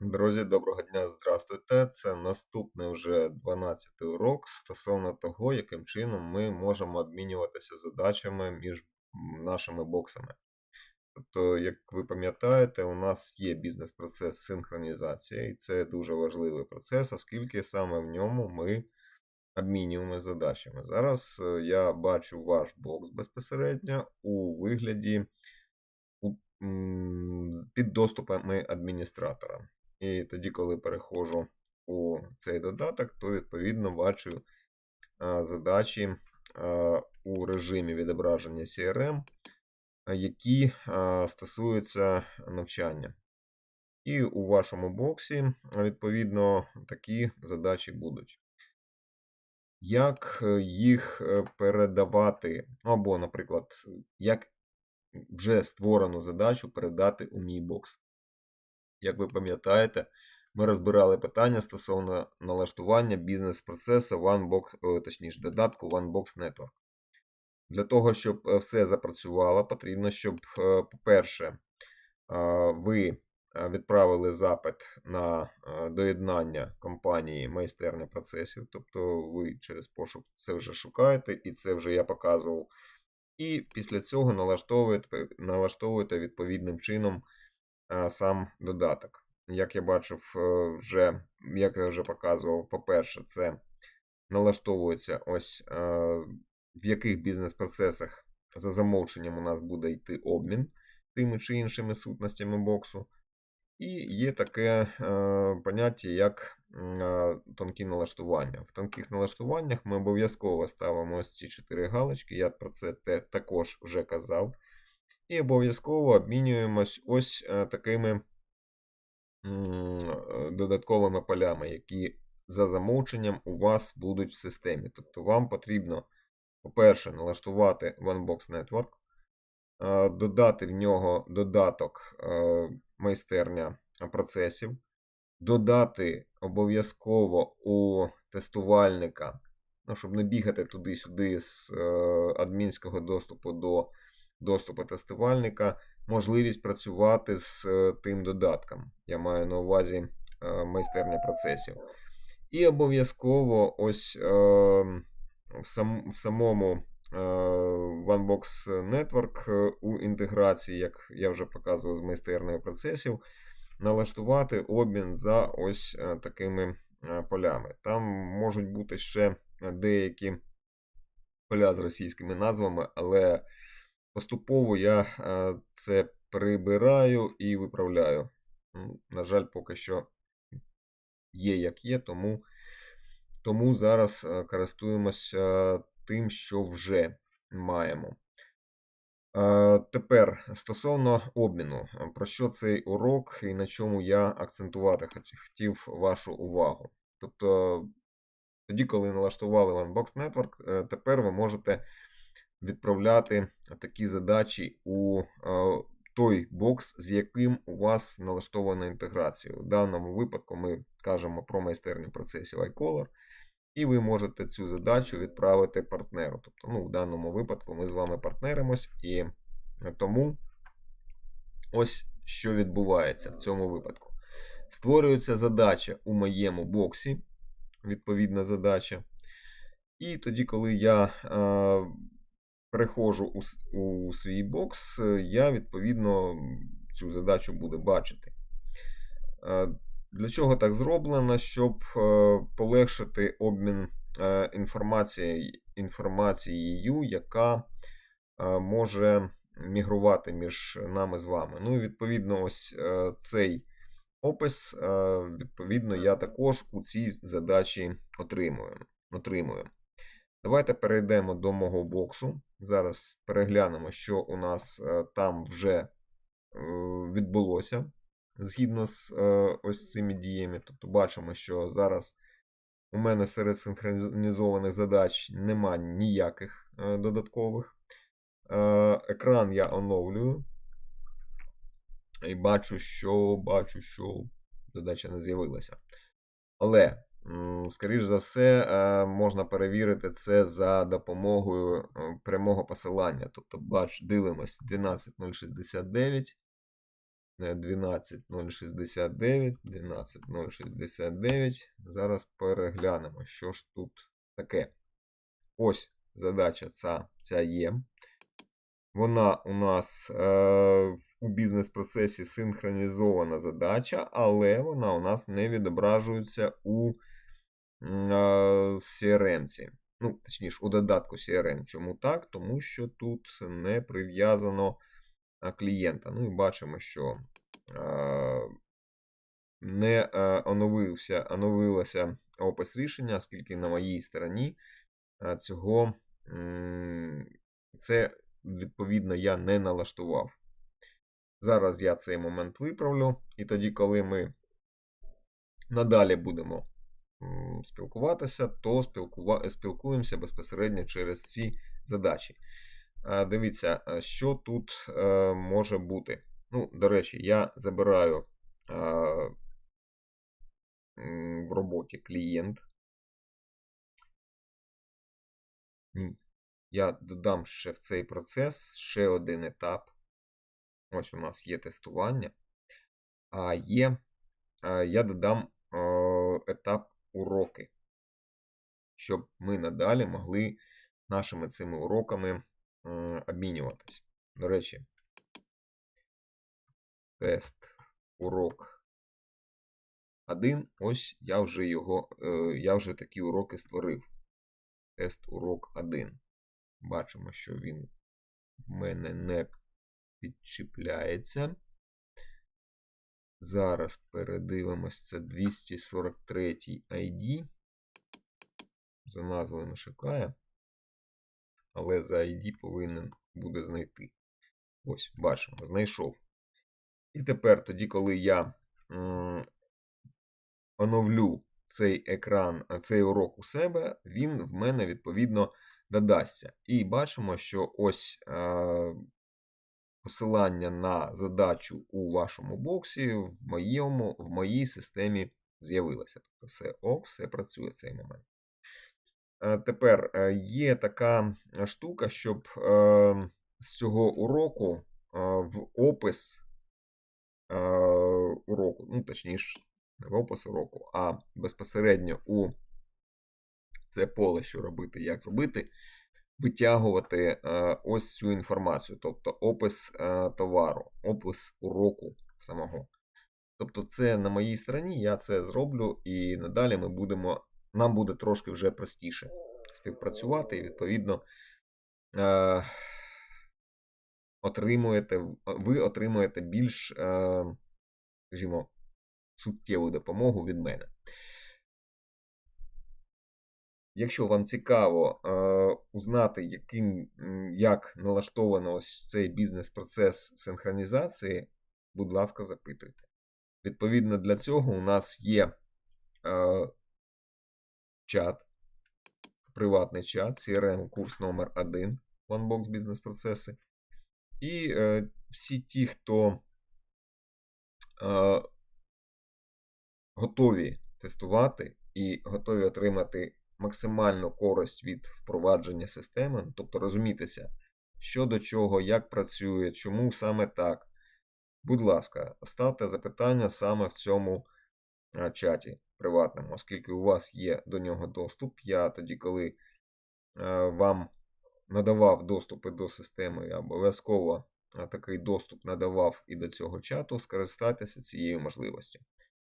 Друзі, доброго дня, здравствуйте. Це наступний вже 12 урок стосовно того, яким чином ми можемо обмінюватися задачами між нашими боксами. Тобто, як ви пам'ятаєте, у нас є бізнес-процес синхронізації, і це дуже важливий процес, оскільки саме в ньому ми обмінюємо задачами. Зараз е, я бачу ваш бокс безпосередньо у вигляді під доступами адміністратора. І тоді, коли переходжу у цей додаток, то відповідно бачу задачі у режимі відображення CRM, які стосуються навчання. І у вашому боксі, відповідно, такі задачі будуть. Як е, їх е, передавати, або, наприклад, як вже створену задачу передати у мій бокс. Як ви пам'ятаєте, ми розбирали питання стосовно налаштування бізнес-процесу OneBox, е, точніше, додатку OneBox Network. Для того, щоб е, все запрацювало, потрібно, щоб, е, по-перше, ви відправили запит на доєднання компанії майстерня процесів. Тобто ви через пошук це вже шукаєте, і це вже я показував. І після цього налаштовуєте, налаштовуєте відповідним чином сам додаток. Як я бачив, е, вже, як я вже показував, по-перше, це налаштовується ось е, в яких бізнес-процесах за замовченням у нас буде йти обмін тими чи іншими сутностями боксу. І є таке е, поняття, як тонкі налаштування. В тонких налаштуваннях ми обов'язково ставимо ось ці чотири галочки. Я про це також вже казав. І обов'язково обмінюємось ось е, такими е, додатковими полями, які за замовченням у вас будуть в системі. Тобто вам потрібно, по-перше, налаштувати OneBox Network, е, додати в нього додаток майстерня процесів, додати обов'язково у тестувальника, ну, щоб не бігати туди-сюди з адмінського доступу до доступу тестувальника, можливість працювати з е, тим додатком. Я маю на увазі е, майстерня процесів. І обов'язково ось е, в, сам, в самому OneBox Network у інтеграції, як я вже показував з майстерною процесів, налаштувати обмін за ось такими полями. Там можуть бути ще деякі поля з російськими назвами, але поступово я е, це прибираю і виправляю. На жаль, поки що є як є, тому, тому зараз е, користуємося тим, що вже маємо. Е, Тепер стосовно обміну, про що цей урок і на чому я акцентувати хотів вашу увагу. Тобто, тоді, коли налаштували OneBox Network, тепер ви можете відправляти такі задачі у е, той бокс, з яким у вас налаштована інтеграція. У даному випадку ми кажемо про майстерню процесів iColor, і ви можете цю задачу відправити партнеру. Тобто, ну, в даному випадку ми з вами партнеримось, і тому ось що відбувається в цьому випадку. Створюється задача у моєму боксі, відповідна задача. І тоді, коли я переходжу у, у свій бокс, е, я відповідно цю задачу буду бачити. Е, Для чого так зроблено? Щоб е, полегшити обмін інформації, інформацією, яка може мігрувати між нами з вами. Ну і відповідно, ось цей опис, відповідно, я також у цій задачі отримую. отримую. Давайте перейдемо до мого боксу. Зараз переглянемо, що у нас е, там вже е, відбулося згідно з е, ось цими діями. Тобто бачимо, що зараз у мене серед синхронізованих задач нема ніяких додаткових. Екран я оновлюю. І бачу, що бачу, що задача не з'явилася. Але, м, скоріш за все, е, можна перевірити це за допомогою е, прямого посилання. Тобто, бач, дивимось 12069. е, 12069, 12069. Зараз переглянемо, що ж тут таке. Ось задача ця, ця є. Вона у нас е, у бізнес-процесі синхронізована задача, але вона у нас не відображується у м, е, CRM. Ну, точніше, у додатку CRM. Чому так? Тому що тут не прив'язано клієнта. Ну і бачимо, що не оновився, оновилося опис рішення, оскільки на моїй стороні цього це відповідно я не налаштував. Зараз я цей момент виправлю, і тоді, коли ми надалі будемо спілкуватися, то спілкува... спілкуємося безпосередньо через ці задачі. Дивіться, що тут е, може бути. Ну, до речі, я забираю е, в роботі клієнт. Я додам ще в цей процес ще один етап. Ось у нас є тестування. А є, е, я додам е, етап уроки, щоб ми надалі могли нашими цими уроками е, обмінюватись. До речі, тест урок 1. Ось я вже його, е, я вже такі уроки створив. Тест урок 1. Бачимо, що він в мене не підчіпляється. Зараз передивимось, це 243 ID. За назвою не шукає, але за ID повинен буде знайти. Ось, бачимо, знайшов. І тепер, тоді, коли я оновлю цей екран, цей урок у себе, він в мене відповідно додасться. І бачимо, що ось е, посилання на задачу у вашому боксі в моєму, в моїй системі з'явилося. Тобто все ок, все працює цей момент. Е, Тепер е, є така штука, щоб е, з цього уроку в опис уроку, ну, точніше, не в опис уроку, а безпосередньо у це поле, що робити, як робити, витягувати е, ось цю інформацію, тобто опис е, товару, опис уроку самого. Тобто, це на моїй стороні, я це зроблю, і надалі ми будемо, нам буде трошки вже простіше співпрацювати, і відповідно е, отримуєте, ви отримуєте більш, скажімо, суттєву допомогу від мене. Якщо вам цікаво е, узнати, яким, як налаштовано ось цей бізнес-процес синхронізації, будь ласка, запитуйте. Відповідно для цього у нас є е, чат, приватний чат, CRM курс номер 1 OneBox бізнес-процеси. І е, всі ті, хто е, готові тестувати і готові отримати максимальну користь від впровадження системи, ну, тобто розумітися, що до чого, як працює, чому саме так. Будь ласка, ставте запитання саме в цьому чаті приватному, оскільки у вас є до нього доступ. Я тоді, коли вам надавав доступи до системи, я обов'язково такий доступ надавав і до цього чату, скористайтеся цією можливістю.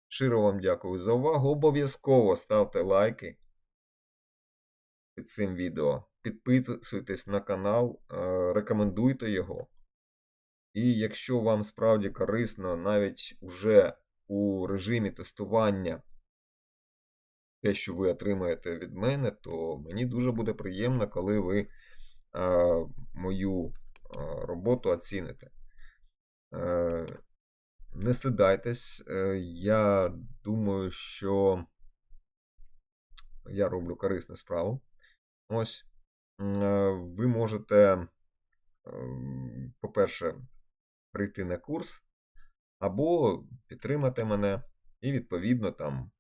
Щиро вам дякую за увагу. Обов'язково ставте лайки під цим відео. Підписуйтесь на канал, е, рекомендуйте його. І якщо вам справді корисно навіть уже у режимі тестування те, що ви отримаєте від мене, то мені дуже буде приємно, коли ви е, мою е, роботу оціните. Не стидайтесь, я думаю, що я роблю корисну справу. Ось, е, ви можете, ем, по-перше, прийти на курс, або підтримати мене, і, відповідно, там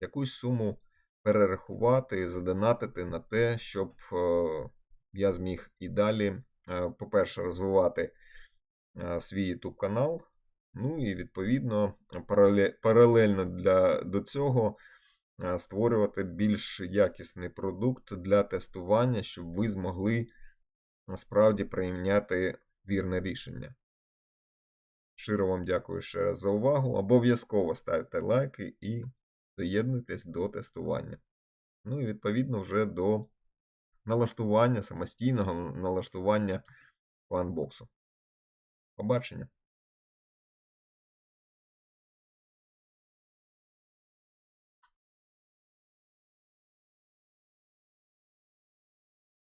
якусь суму перерахувати, задонатити на те, щоб е, я зміг і далі, е, по-перше, розвивати свій YouTube канал, Ну і відповідно паралельно для, до цього створювати більш якісний продукт для тестування, щоб ви змогли насправді прийняти вірне рішення. Щиро вам дякую ще раз за увагу. Обов'язково ставте лайки і доєднуйтесь до тестування. Ну і відповідно вже до налаштування, самостійного налаштування фанбоксу. Побачення!